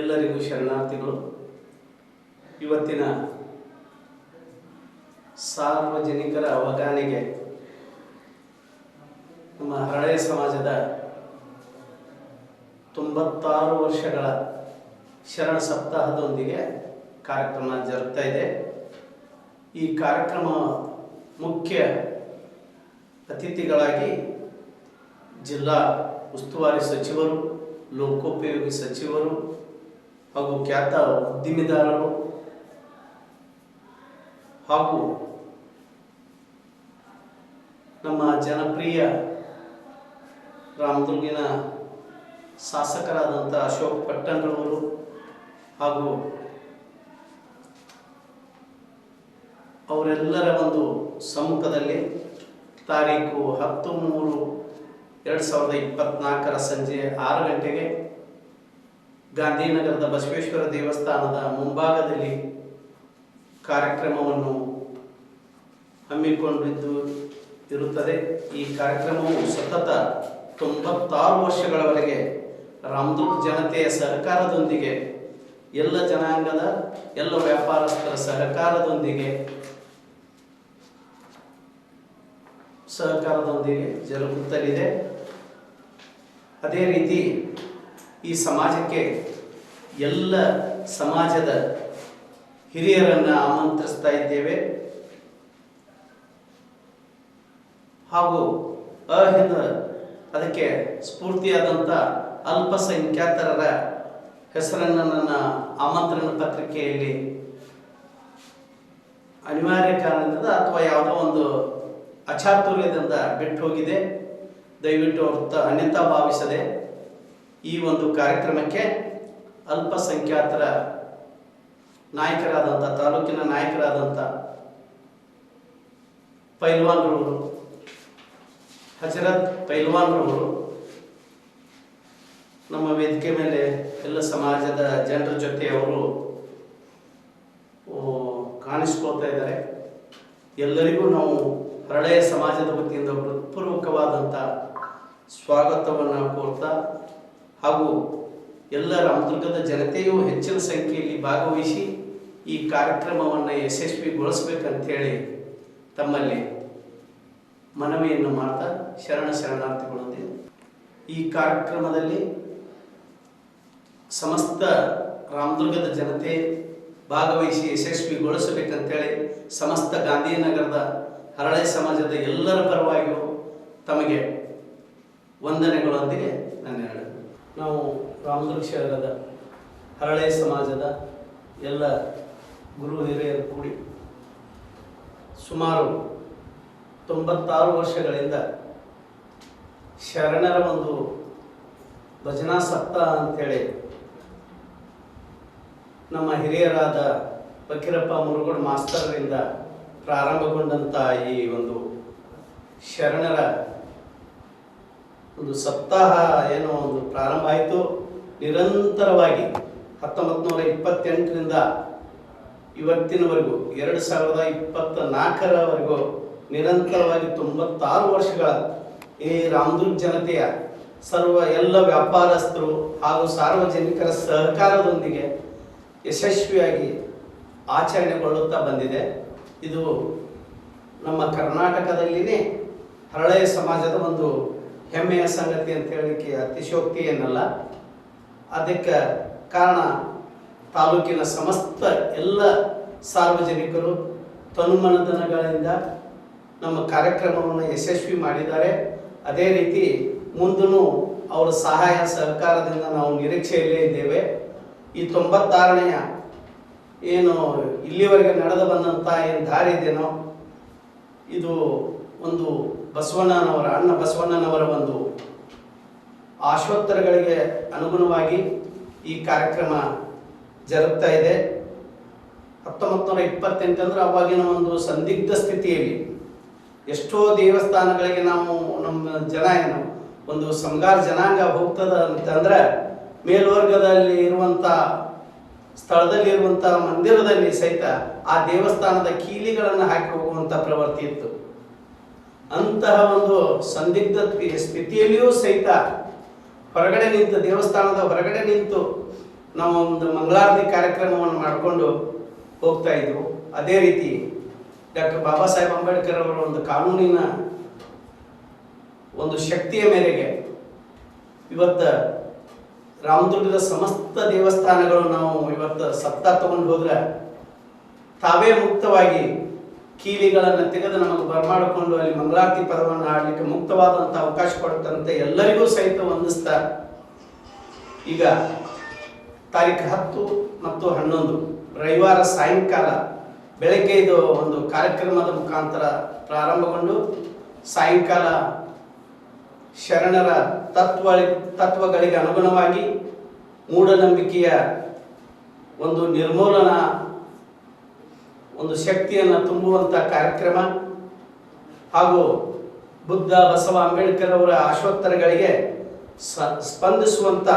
ಎಲ್ಲರಿಗೂ ಶರಣಾರ್ಥಿಗಳು, ಇವತ್ತಿನ ಸಾರ್ವಜನಿಕರ ಅವಗಾನೆಗೆ ನಮ್ಮ ಹಳೆಯ ಸಮಾಜದ ತೊಂಬತ್ತಾರು ವರ್ಷಗಳ ಶರಣ ಸಪ್ತಾಹದೊಂದಿಗೆ ಕಾರ್ಯಕ್ರಮ ಜರುಗ್ತಾ ಇದೆ. ಈ ಕಾರ್ಯಕ್ರಮ ಮುಖ್ಯ ಅತಿಥಿಗಳಾಗಿ ಜಿಲ್ಲಾ ಉಸ್ತುವಾರಿ ಸಚಿವರು, ಲೋಕೋಪಯೋಗಿ ಸಚಿವರು ಹಾಗೂ ಖ್ಯಾತ ಉದ್ದಿಮೆದಾರರು ಹಾಗೂ ನಮ್ಮ ಜನಪ್ರಿಯ ರಾಮದುರ್ಗಿನ ಶಾಸಕರಾದಂಥ ಅಶೋಕ್ ಪಟ್ಟಣರವರು ಹಾಗೂ ಅವರೆಲ್ಲರ ಒಂದು ಸಮ್ಮುಖದಲ್ಲಿ ತಾರೀಕು ಹತ್ತು ಮೂರು ಎರಡು ಸಾವಿರದ ಇಪ್ಪತ್ತ್ನಾಲ್ಕರ ಸಂಜೆ ಆರು ಗಂಟೆಗೆ ಗಾಂಧಿನಗರದ ಬಸವೇಶ್ವರ ದೇವಸ್ಥಾನದ ಮುಂಭಾಗದಲ್ಲಿ ಕಾರ್ಯಕ್ರಮವನ್ನು ಹಮ್ಮಿಕೊಂಡಿದ್ದು ಇರುತ್ತದೆ. ಈ ಕಾರ್ಯಕ್ರಮವು ಸತತ ತೊಂಬತ್ತಾರು ವರ್ಷಗಳವರೆಗೆ ರಾಮದುರ್ಗ ಜನತೆಯ ಸಹಕಾರದೊಂದಿಗೆ, ಎಲ್ಲ ಜನಾಂಗದ, ಎಲ್ಲ ವ್ಯಾಪಾರಸ್ಥರ ಸಹಕಾರದೊಂದಿಗೆ ಸಹಕಾರದೊಂದಿಗೆ ಜರುಗುತ್ತಲಿದೆ. ಅದೇ ರೀತಿ ಈ ಸಮಾಜಕ್ಕೆ ಎಲ್ಲ ಸಮಾಜದ ಹಿರಿಯರನ್ನು ಆಮಂತ್ರಿಸ್ತಾ ಇದ್ದೇವೆ. ಹಾಗೂ ಅಹಿಂದ ಅದಕ್ಕೆ ಸ್ಫೂರ್ತಿಯಾದಂಥ ಅಲ್ಪಸಂಖ್ಯಾತರ ಹೆಸರನ್ನು ನನ್ನ ಆಮಂತ್ರಣ ಪತ್ರಿಕೆಯಲ್ಲಿ ಅನಿವಾರ್ಯ ಕಾರಣದಿಂದ ಅಥವಾ ಯಾವುದೋ ಒಂದು ಅಚಾತುರ್ಯದಿಂದ ಬಿಟ್ಟು ಹೋಗಿದೆ. ದಯವಿಟ್ಟು ಅವ್ರ ಅನ್ಯತಾ ಭಾವಿಸದೆ ಈ ಒಂದು ಕಾರ್ಯಕ್ರಮಕ್ಕೆ ಅಲ್ಪಸಂಖ್ಯಾತರ ನಾಯಕರಾದಂಥ, ತಾಲೂಕಿನ ನಾಯಕರಾದಂಥ ಪೈಲ್ವಾನ್ರವರು, ಹಜರತ್ ಪೈಲ್ವಾನ್ರವರು ನಮ್ಮ ವೇದಿಕೆ ಮೇಲೆ ಎಲ್ಲ ಸಮಾಜದ ಜನರ ಜೊತೆ ಅವರು ಕಾಣಿಸ್ಕೊಳ್ತಾ ಇದ್ದಾರೆ. ಎಲ್ಲರಿಗೂ ನಾವು ಹರಳೆಯ ಸಮಾಜದ ವತಿಯಿಂದ ಹೃತ್ಪೂರ್ವಕವಾದಂಥ ಸ್ವಾಗತವನ್ನು ಕೋರ್ತಾ ಹಾಗೂ ಎಲ್ಲ ರಾಮದುರ್ಗದ ಜನತೆಯೂ ಹೆಚ್ಚಿನ ಸಂಖ್ಯೆಯಲ್ಲಿ ಭಾಗವಹಿಸಿ ಈ ಕಾರ್ಯಕ್ರಮವನ್ನು ಯಶಸ್ವಿಗೊಳಿಸ್ಬೇಕಂತೇಳಿ ತಮ್ಮಲ್ಲಿ ಮನವಿಯನ್ನು ಮಾಡ್ತಾ ಶರಣ ಶರಣಾರ್ಥಿಗಳೊಂದಿಗೆ ಈ ಕಾರ್ಯಕ್ರಮದಲ್ಲಿ ಸಮಸ್ತ ರಾಮದುರ್ಗದ ಜನತೆ ಭಾಗವಹಿಸಿ ಯಶಸ್ವಿಗೊಳಿಸಬೇಕಂತೇಳಿ ಸಮಸ್ತ ಗಾಂಧಿನಗರದ ಹರಳೆ ಸಮಾಜದ ಎಲ್ಲರ ಪರವಾಗಿಯೂ ತಮಗೆ ವಂದನೆಗಳೊಂದಿಗೆ ನನ್ನ ಹೇಳು ನಾವು ರಾಮದುರ್ಗ ಶಹರದ ಹರಳೆ ಸಮಾಜದ ಎಲ್ಲ ಗುರು ಹಿರಿಯರು ಕೂಡಿ ಸುಮಾರು ತೊಂಬತ್ತಾರು ವರ್ಷಗಳಿಂದ ಶರಣರ ಒಂದು ಭಜನಾ ಸಪ್ತಾಹ ಅಂಥೇಳಿ ನಮ್ಮ ಹಿರಿಯರಾದ ಫಕೀರಪ್ಪ ಮುರುಗೋಡ್ ಮಾಸ್ತರರಿಂದ ಪ್ರಾರಂಭಗೊಂಡಂಥ ಈ ಒಂದು ಶರಣರ ಒಂದು ಸಪ್ತಾಹ ಏನೋ ಒಂದು ಪ್ರಾರಂಭ ಆಯಿತು. ನಿರಂತರವಾಗಿ ಹತ್ತೊಂಬತ್ತು ನೂರ ಇಪ್ಪತ್ತೆಂಟರಿಂದ ಇವತ್ತಿನವರೆಗೂ ಎರಡು ಸಾವಿರದ ಇಪ್ಪತ್ತ ನಾಲ್ಕರವರೆಗೂ ನಿರಂತರವಾಗಿ ತೊಂಬತ್ತಾರು ವರ್ಷಗಳ ಈ ರಾಮದುರ್ಗ ಜನತೆಯ ಸರ್ವ ಎಲ್ಲ ವ್ಯಾಪಾರಸ್ಥರು ಹಾಗೂ ಸಾರ್ವಜನಿಕರ ಸಹಕಾರದೊಂದಿಗೆ ಯಶಸ್ವಿಯಾಗಿ ಆಚರಣೆಗೊಳ್ಳುತ್ತಾ ಬಂದಿದೆ. ಇದು ನಮ್ಮ ಕರ್ನಾಟಕದಲ್ಲಿನೇ ಹರಳೆಯ ಸಮಾಜದ ಒಂದು ಹೆಮ್ಮೆಯ ಸಂಗತಿ ಅಂತ ಹೇಳಲಿಕ್ಕೆ ಅತಿಶೋಕ್ತಿ ಏನಲ್ಲ ಅದಕ್ಕೆ ಕಾರಣ ತಾಲೂಕಿನ ಸಮಸ್ತ ಎಲ್ಲ ಸಾರ್ವಜನಿಕರು ತನುಮನದನಗಳಿಂದ ನಮ್ಮ ಕಾರ್ಯಕ್ರಮವನ್ನು ಯಶಸ್ವಿ ಮಾಡಿದ್ದಾರೆ. ಅದೇ ರೀತಿ ಮುಂದೂ ಅವರ ಸಹಾಯ ಸಹಕಾರದಿಂದ ನಾವು ನಿರೀಕ್ಷೆಯಲ್ಲೇ ಇದ್ದೇವೆ. ಈ ತೊಂಬತ್ತಾರನೆಯ ಏನು ಇಲ್ಲಿವರೆಗೆ ನಡೆದು ಬಂದಂಥ ಏನು ದಾರಿ ಇದೆಯೋ ಇದು ಒಂದು ಬಸವಣ್ಣನವರ, ಅಣ್ಣ ಬಸವಣ್ಣನವರ ಒಂದು ಆಶೋತ್ತರಗಳಿಗೆ ಅನುಗುಣವಾಗಿ ಈ ಕಾರ್ಯಕ್ರಮ ಜರುಗ್ತಾ ಇದೆ. ಹತ್ತೊಂಬತ್ತು ನೂರ ಇಪ್ಪತ್ತೆಂಟಂದ್ರೆ ಅವಾಗಿನ ಒಂದು ಸಂದಿಗ್ಧ ಸ್ಥಿತಿಯಲ್ಲಿ ಎಷ್ಟೋ ದೇವಸ್ಥಾನಗಳಿಗೆ ನಾವು ನಮ್ಮ ಜನ ಏನು, ಒಂದು ಸಂಗಾರ ಜನಾಂಗ ಹೋಗ್ತದ ಅಂತಂದ್ರೆ ಮೇಲ್ವರ್ಗದಲ್ಲಿ ಇರುವಂಥ ಸ್ಥಳದಲ್ಲಿ ಇರುವಂತ ಮಂದಿರದಲ್ಲಿ ಸಹಿತ ಆ ದೇವಸ್ಥಾನದ ಕೀಲಿಗಳನ್ನು ಹಾಕಿ ಹೋಗುವಂಥ ಪ್ರವೃತ್ತಿ ಇತ್ತು. ಅಂತಹ ಒಂದು ಸಂದಿಗ್ಧ ಸ್ಥಿ- ಸ್ಥಿತಿಯಲ್ಲಿಯೂ ಸಹಿತ ಹೊರಗಡೆ ನಿಂತು, ದೇವಸ್ಥಾನದ ಹೊರಗಡೆ ನಿಂತು ನಾವು ಒಂದು ಮಂಗಳಾರತಿ ಕಾರ್ಯಕ್ರಮವನ್ನು ಮಾಡಿಕೊಂಡು ಹೋಗ್ತಾ ಇದ್ವು. ಅದೇ ರೀತಿ ಡಾಕ್ಟರ್ ಬಾಬಾ ಸಾಹೇಬ್ ಅಂಬೇಡ್ಕರ್ ಅವರ ಒಂದು ಕಾನೂನಿನ ಒಂದು ಶಕ್ತಿಯ ಮೇರೆಗೆ ಇವತ್ತು ರಾಮದುರ್ಗದ ಸಮಸ್ತ ದೇವಸ್ಥಾನಗಳು ನಾವು ಇವತ್ತು ಸತ್ತ ತಗೊಂಡು ಹೋದ್ರೆ ತಾವೇ ಮುಕ್ತವಾಗಿ ಕೀಲಿಗಳನ್ನು ತೆಗೆದು ನಮಗೆ ಬರಮಾಡಿಕೊಂಡು ಅಲ್ಲಿ ಮಂಗಳಾರತಿ ಪದವನ್ನು ಆಡಲಿಕ್ಕೆ ಮುಕ್ತವಾದಂಥ ಅವಕಾಶ ಕೊಡುತ್ತಂತೆ ಎಲ್ಲರಿಗೂ ಸಹಿತ ವಂದಿಸ್ತಾ ಈಗ ತಾರೀಕು ಹತ್ತು ಮತ್ತು ಹನ್ನೊಂದು, ರವಿವಾರ ಸಾಯಂಕಾಲ ಬೆಳಗ್ಗೆ ಇದು ಒಂದು ಕಾರ್ಯಕ್ರಮದ ಮುಖಾಂತರ ಪ್ರಾರಂಭಗೊಂಡು ಸಾಯಂಕಾಲ ಶರಣರ ತತ್ವ ತತ್ವಗಳಿಗೆ ಅನುಗುಣವಾಗಿ ಮೂಢನಂಬಿಕೆಯ ಒಂದು ನಿರ್ಮೂಲನಾ ಒಂದು ಶಕ್ತಿಯನ್ನು ತುಂಬುವಂಥ ಕಾರ್ಯಕ್ರಮ. ಹಾಗೂ ಬುದ್ಧ, ಬಸವ ಅಂಬೇಡ್ಕರ್ ಅವರ ಆಶೋತ್ತರಗಳಿಗೆ ಸ- ಸ್ಪಂದಿಸುವಂತ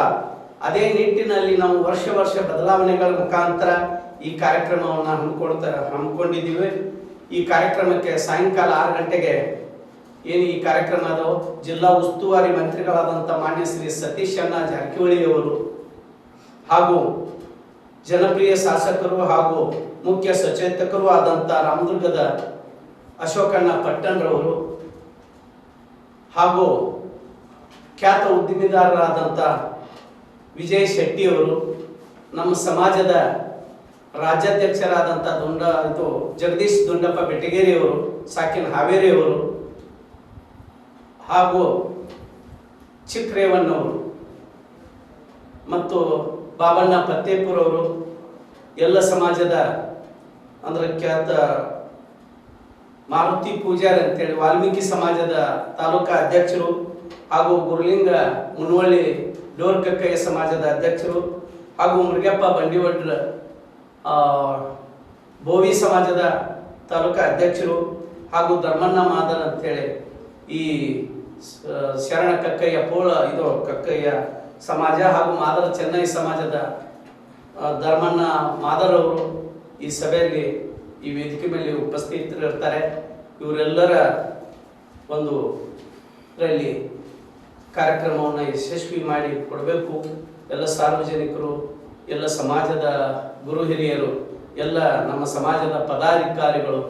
ಅದೇ ನಿಟ್ಟಿನಲ್ಲಿ ನಾವು ವರ್ಷ ವರ್ಷ ಬದಲಾವಣೆಗಳ ಮುಖಾಂತರ ಈ ಕಾರ್ಯಕ್ರಮವನ್ನು ಹಮ್ಮಿಕೊಳ್ತಾ, ಹಮ್ಮಿಕೊಂಡಿದ್ದೀವಿ. ಈ ಕಾರ್ಯಕ್ರಮಕ್ಕೆ ಸಾಯಂಕಾಲ ಆರು ಗಂಟೆಗೆ ಏನು ಈ ಕಾರ್ಯಕ್ರಮ ಅದು ಜಿಲ್ಲಾ ಉಸ್ತುವಾರಿ ಮಂತ್ರಿಗಳಾದಂಥ ಮಾನ್ಯ ಶ್ರೀ ಸತೀಶ್ ಅಣ್ಣ ಜಾರಕಿಹೊಳಿ ಅವರು ಹಾಗೂ ಜನಪ್ರಿಯ ಶಾಸಕರು ಹಾಗೂ ಮುಖ್ಯ ಸಚೇತಕರು ಆದಂಥ ರಾಮದುರ್ಗದ ಅಶೋಕಣ್ಣ ಪಟ್ಟಣರವರು ಹಾಗೂ ಖ್ಯಾತ ಉದ್ದಿಮೆದಾರರಾದಂಥ ವಿಜಯ್ ಶೆಟ್ಟಿಯವರು ನಮ್ಮ ಸಮಾಜದ ರಾಜ್ಯಾಧ್ಯಕ್ಷರಾದಂಥ ದುಂಡ ಇದು ಜಗದೀಶ್ ದುಂಡಪ್ಪ ಬೆಟಗೇರಿಯವರು ಸಾಕಿನ ಹಾವೇರಿಯವರು ಹಾಗೂ ಚಿಕ್ರೇವಣ್ಣವರು ಮತ್ತು ಬಾಬಣ್ಣ ಪತ್ತೇಪುರ ಅವರು ಎಲ್ಲ ಸಮಾಜದ ಅಂದ್ರೆ ಖ್ಯಾತ ಮಾರುತಿ ಪೂಜಾರಿ ಅಂತೇಳಿ ವಾಲ್ಮೀಕಿ ಸಮಾಜದ ತಾಲೂಕಾ ಅಧ್ಯಕ್ಷರು ಹಾಗೂ ಗುರುಲಿಂಗ ಮುನವಳ್ಳಿ ಡೋರ್ಕಕ್ಕಯ್ಯ ಸಮಾಜದ ಅಧ್ಯಕ್ಷರು ಹಾಗೂ ಮುರುಗಪ್ಪ ಬಂಡಿವಡ್ರ ಬೋವಿ ಸಮಾಜದ ತಾಲೂಕಾ ಅಧ್ಯಕ್ಷರು ಹಾಗೂ ಧರ್ಮಣ್ಣ ಮಾದರ್ ಅಂತೇಳಿ ಈ ಶರಣ ಕಕ್ಕಯ್ಯ ಪೋಳ, ಇದು ಕಕ್ಕಯ್ಯ ಸಮಾಜ ಹಾಗೂ ಮಾದರ, ಚೆನ್ನೈ ಸಮಾಜದ ಧರ್ಮಣ್ಣ ಮಾದರ್ ಅವರು ಈ ಸಭೆಯಲ್ಲಿ ಈ ವೇದಿಕೆ ಮೇಲೆ ಉಪಸ್ಥಿತರಿರ್ತಾರೆ. ಇವರೆಲ್ಲರ ಒಂದು ಇದರಲ್ಲಿ ಕಾರ್ಯಕ್ರಮವನ್ನು ಯಶಸ್ವಿ ಮಾಡಿ ಕೊಡಬೇಕು. ಎಲ್ಲ ಸಾರ್ವಜನಿಕರು, ಎಲ್ಲ ಸಮಾಜದ ಗುರು ಹಿರಿಯರು, ಎಲ್ಲ ನಮ್ಮ ಸಮಾಜದ ಪದಾಧಿಕಾರಿಗಳು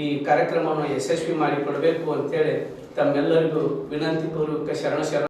ಈ ಕಾರ್ಯಕ್ರಮವನ್ನು ಯಶಸ್ವಿ ಮಾಡಿ ಕೊಡಬೇಕು ಅಂತೇಳಿ ತಮ್ಮೆಲ್ಲರಿಗೂ ವಿನಂತಿ ಪೂರ್ವಕ ಶರಣ ಶರಣ